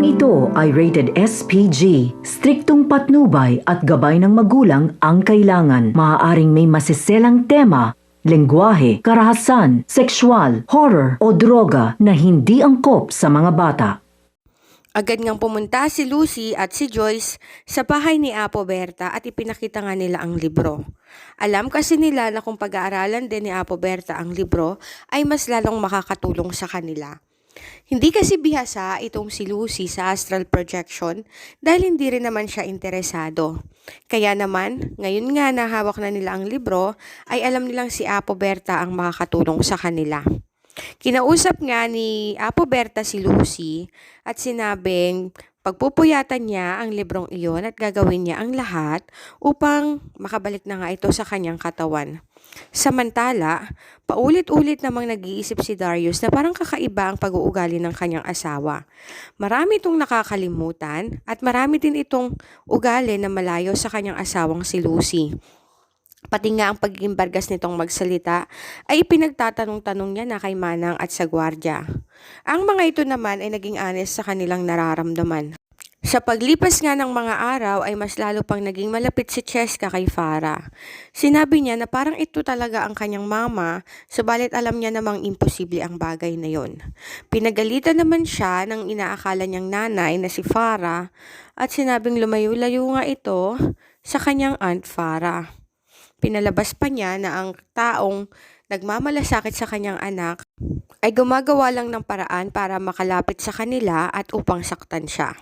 Librong ito ay rated SPG. Striktong patnubay at gabay ng magulang ang kailangan. Maaaring may masiselang tema, lengguwahe, karahasan, sexual, horror o droga na hindi angkop sa mga bata. Agad ngang pumunta si Lucy at si Joyce sa bahay ni Apo Berta at ipinakita nga nila ang libro. Alam kasi nila na kung pag-aaralan din ni Apo Berta ang libro ay mas lalong makakatulong sa kanila. Hindi kasi bihasa itong si Lucy sa astral projection dahil hindi rin naman siya interesado. Kaya naman, ngayon nga na hawak na nila ang libro, ay alam nilang si Apo Berta ang makakatulong sa kanila. Kinausap nga ni Apo Berta si Lucy at sinabing pagpupuyatan niya ang librong iyon at gagawin niya ang lahat upang makabalik na nga ito sa kanyang katawan. Samantala, paulit-ulit namang nag-iisip si Darius na parang kakaiba ang pag-uugali ng kanyang asawa. Marami itong nakakalimutan at marami din itong ugali na malayo sa kanyang asawang si Lucy. Pati nga ang pagiging bargas nitong magsalita ay pinagtatanong-tanong niya na kay Manang at sa gwardya. Ang mga ito naman ay naging honest sa kanilang nararamdaman. Sa paglipas nga ng mga araw ay mas lalo pang naging malapit si Cheska kay Farah. Sinabi niya na parang ito talaga ang kanyang mama, subalit alam niya namang imposible ang bagay na yon. Pinagalitan naman siya ng inaakala niyang nanay na si Farah at sinabing lumayo-layo nga ito sa kanyang aunt Farah. Pinalabas pa niya na ang taong nagmamalasakit sa kanyang anak ay gumagawa lang ng paraan para makalapit sa kanila at upang saktan siya.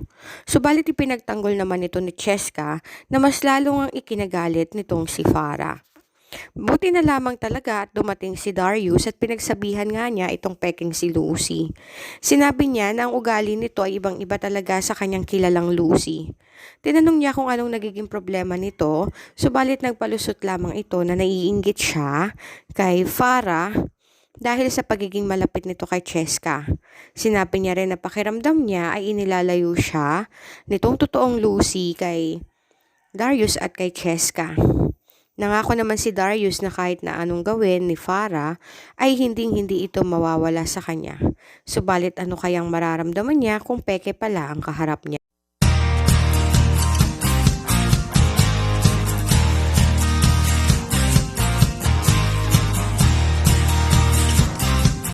Subalit ipinagtanggol naman ito ni Cheska na mas lalong ang ikinagalit nitong si Farah. Buti na lamang talaga at dumating si Darius at pinagsabihan nga niya itong peking si Lucy. Sinabi niya na ang ugali nito ay ibang-iba talaga sa kanyang kilalang Lucy. Tinanong niya kung anong nagiging problema nito, subalit nagpalusot lamang ito na naiinggit siya kay Farah dahil sa pagiging malapit nito kay Cheska. Sinabi niya rin na pakiramdam niya ay inilalayo siya nitong totoong Lucy kay Darius at kay Cheska. Nangako naman si Darius na kahit na anong gawin ni Farah ay hinding-hindi ito mawawala sa kanya. Subalit ano kayang mararamdaman niya kung peke pala ang kaharap niya.